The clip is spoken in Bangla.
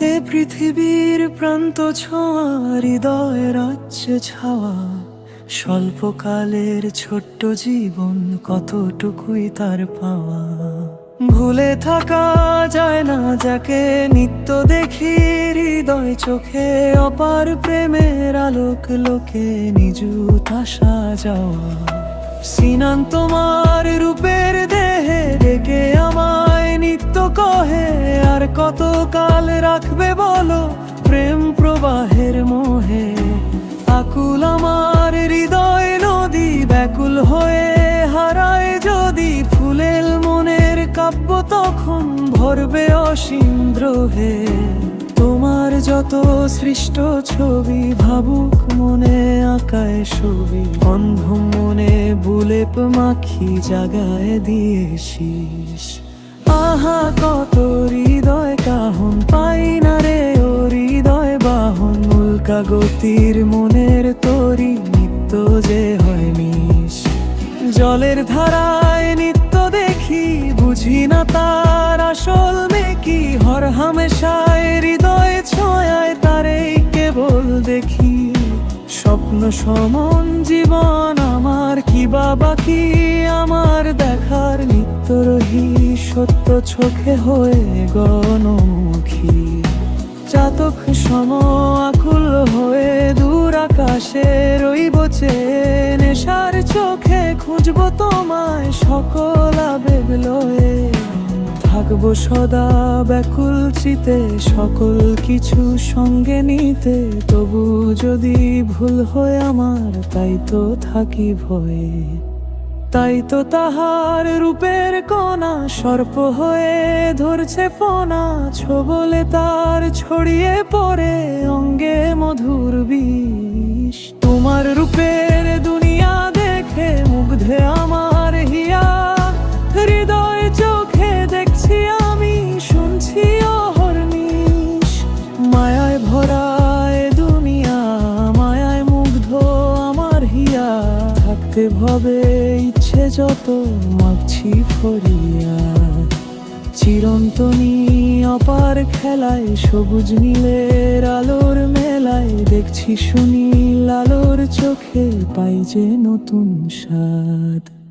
এ পৃথিবীর প্রান্ত ছোঁয়া হৃদয় রাজ্যে ছাওয়া। স্বল্পকালের ছোট্ট জীবন কতটুকুই তার পাওয়া। ভুলে থাকা যায় না যাকে নিত্য দেখি, হৃদয় চোখে অপার প্রেমের আলোক লোকে নিজুত আসা যাওয়া। সিনান তোমার রূপের কত কাল রাখবে বলো? প্রেম প্রবাহের মোহে আকুল আমার হৃদয় নদী ব্যাকুল হয়ে হারায় যদি ফুলেল মনের কাব্য তখন ভরবে অসীম দ্রোহে। তোমার যত সৃষ্ট ছবি ভাবুক মনে আঁকায় ছবি অন্ধ মনে বুলেপ মাখি জাগায় দিয়ে শীষ। আহা কত হৃদয়, কাহন পাই না রে ও হৃদয় বাহন। উল্কা গতির মনের তরি, নিত্য যে হয় মিশ জলের ধারায় নিত্য দেখি, বুঝি না তার আসল মেকি হর হামেশায় হৃদয় ছোঁয়ায় তারেই কেবল দেখি। স্বপ্ন সমন জীবন আমার, কি বা বাকি আমার? সত্য চোখে হয়ে গণমুখী। চাতক সম আকুল হয়ে দূর আকাশে রইব নেশার চোখে খুঁজব তোমায় সকল আবেগ লয়ে। থাকব সদা ব্যাকুল চিতে, সকল কিছু সঙ্গে নিতে। তবু যদি ভুল হয় আমার, তাই তো থাকি ভয়ে। তাই তো তাহার রূপের কণা সর্প হয়ে ধরছে ফোনা, ছোবলে তার ছড়িয়ে পড়ে অঙ্গে মধুর বিষ। তোমার রূপের দুনিয়া দেখে মুগ্ধে আমার হিয়া, হৃদয় চোখে দেখছি আমি, শুনছি অহর্নিশ মায়ায় ভরা দুনিয়া, মায়ায় মুগ্ধ আমার হিয়া, থাকতে ভবে যত মাছি ফরিয়া চিরন্তনী অপার খেলায় সবুজ নীলের আলোর মেলায় দেখছি শুনি লালোর চোখে পাই যে নতুন স্বাদ।